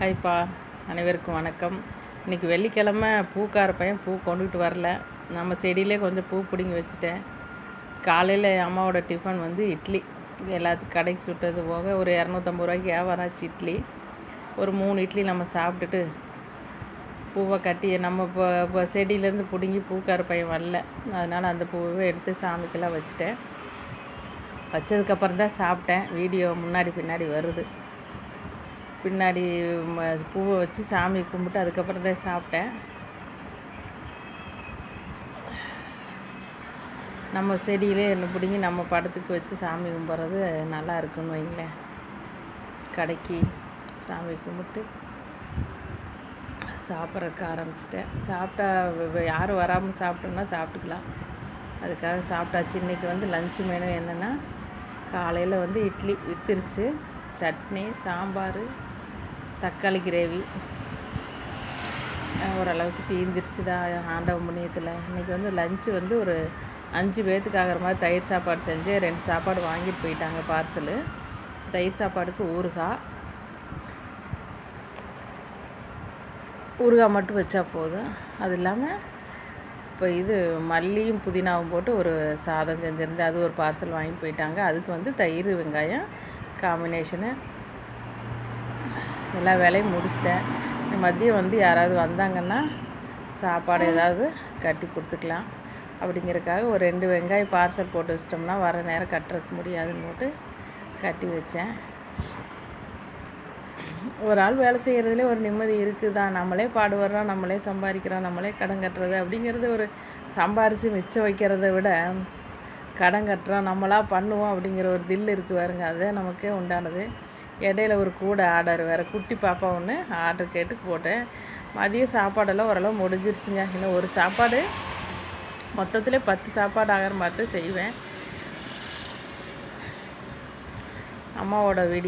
ஹாய்ப்பா அனைவருக்கும் வணக்கம். இன்றைக்கி வெள்ளிக்கிழமை பூக்கார பையன் பூ கொண்டுகிட்டு வரல. நம்ம செடியிலே கொஞ்சம் பூ பிடுங்கி வச்சுட்டேன். காலையில் அம்மாவோட டிஃபன் வந்து இட்லி. எல்லாத்துக்கும் கடைக்கு சுட்டது போக ஒரு இரநூத்தம்பது ரூபாய்க்கு வியாபாரம் ஆச்சு இட்லி. ஒரு மூணு இட்லி நம்ம சாப்பிட்டுட்டு பூவை கட்டி நம்ம இப்போ இப்போ செடியிலேருந்து பிடுங்கி பூக்கார பையன் வரல. அதனால் அந்த பூவை எடுத்து சாமிக்கெல்லாம் வச்சுட்டேன். வச்சதுக்கப்புறம் தான் சாப்பிட்டேன். வீடியோ முன்னாடி பின்னாடி வருது. பின்னாடி பூவை வச்சு சாமி கும்பிட்டு அதுக்கப்புறம் தான் சாப்பிட்டேன். நம்ம செடியிலே என்ன பிடிங்கி நம்ம படத்துக்கு வச்சு சாமி கும்பிட்றது நல்லா இருக்குன்னு வைங்களேன். கடைக்கு சாமி கும்பிட்டு சாப்பிட்றதுக்கு ஆரம்பிச்சிட்டேன். சாப்பிட்டா யாரும் வராமல் சாப்பிட்டோம்னா சாப்பிட்டுக்கலாம். அதுக்காக சாப்பிட்டாச்சு. இன்றைக்கி வந்து லஞ்சு மெனு என்னென்னா காலையில் வந்து இட்லி வித்துருச்சு. சட்னி சாம்பார் தக்காளி கிரேவி. ஓரளவுக்கு தீந்துருச்சுடா ஆண்டவன் முனியத்தில் இன்றைக்கி வந்து லஞ்சு வந்து ஒரு அஞ்சு பேர்த்துக்கு ஆகிற மாதிரி தயிர் சாப்பாடு செஞ்சு ரெண்டு சாப்பாடு வாங்கிட்டு போயிட்டாங்க பார்சலு தயிர் சாப்பாடுக்கு ஊறுகாய். ஊறுகாய் மட்டும் வச்சா போதும். அது இல்லாமல் இப்போ இது மல்லியும் புதினாவும் போட்டு ஒரு சாதம் செஞ்சுருந்து அது ஒரு பார்சல் வாங்கிட்டு போயிட்டாங்க. அதுக்கு வந்து தயிர் வெங்காயம் காம்பினேஷனு எல்லா வேலையும் முடிச்சிட்டேன். மதியம் வந்து யாராவது வந்தாங்கன்னா சாப்பாடு ஏதாவது கட்டி கொடுத்துக்கலாம். அப்படிங்கிறதுக்காக ஒரு ரெண்டு வெங்காயம் பார்சல் போட்டு வச்சிட்டோம்னா வர நேரம் கட்டுறதுக்கு முடியாதுன்னு போட்டு கட்டி வச்சேன். ஒரு ஆள் வேலை செய்கிறதுலே ஒரு நிம்மதி இருக்குது? தான் நம்மளே பாடுபடுறோம் நம்மளே சம்பாதிக்கிறோம் நம்மளே கடன் கட்டுறது அப்படிங்கிறது ஒரு சம்பாரித்து மிச்சம் வைக்கிறத விட கடன் கட்டுறோம் நம்மளாக பண்ணுவோம் அப்படிங்கிற ஒரு தில் இருக்குது பாருங்க அதுதான் நமக்கே உண்டானது. இடையில ஒரு கூடை ஆர்டர் வேறு குட்டி பாப்பா ஒன்று ஆர்டர் கேட்டு போட்டேன். மதிய சாப்பாடெல்லாம் ஓரளவு முடிஞ்சிருச்சுங்க. இன்னும் ஒரு சாப்பாடு மொத்தத்தில் பத்து சாப்பாடு ஆகிற மாதிரி தான் செய்வேன். அம்மாவோட வீடியோ